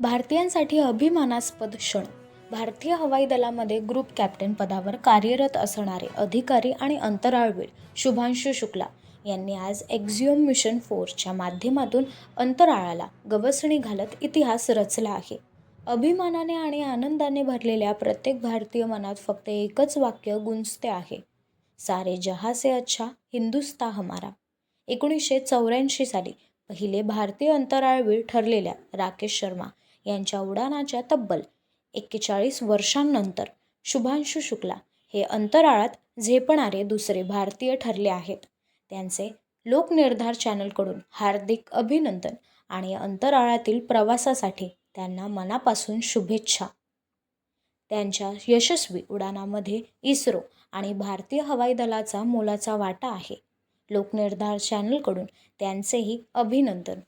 भारतीयांसाठी अभिमानास्पद क्षण. भारतीय हवाई दलामध्ये ग्रुप कॅप्टन पदावर कार्यरत असणारे अधिकारी आणि अंतराळवीर शुभांशु शुक्ला यांनी आज एक्झिओम मिशन फोरच्या माध्यमातून अंतराळाला गवसणी घालत इतिहास रचला आहे. अभिमानाने आणि आनंदाने भरलेल्या प्रत्येक भारतीय मनात फक्त एकच वाक्य गुंजते आहे. सारे जहासे अच्छा हिंदुस्ता हमारा. एकोणीसशे चौऱ्याऐंशी साली पहिले भारतीय अंतराळवीर ठरलेल्या राकेश शर्मा यांच्या उडाणाच्या तब्बल एक्केचाळीस वर्षांनंतर शुभांशु शुक्ला हे अंतराळात झेपणारे दुसरे भारतीय ठरले आहेत. त्यांचे लोकनिर्धार चॅनलकडून हार्दिक अभिनंदन आणि अंतराळातील प्रवासासाठी त्यांना मनापासून शुभेच्छा. त्यांच्या यशस्वी उडाणामध्ये इस्रो आणि भारतीय हवाई दलाचा मोलाचा वाटा आहे. लोकनिर्धार चॅनलकडून त्यांचेही अभिनंदन.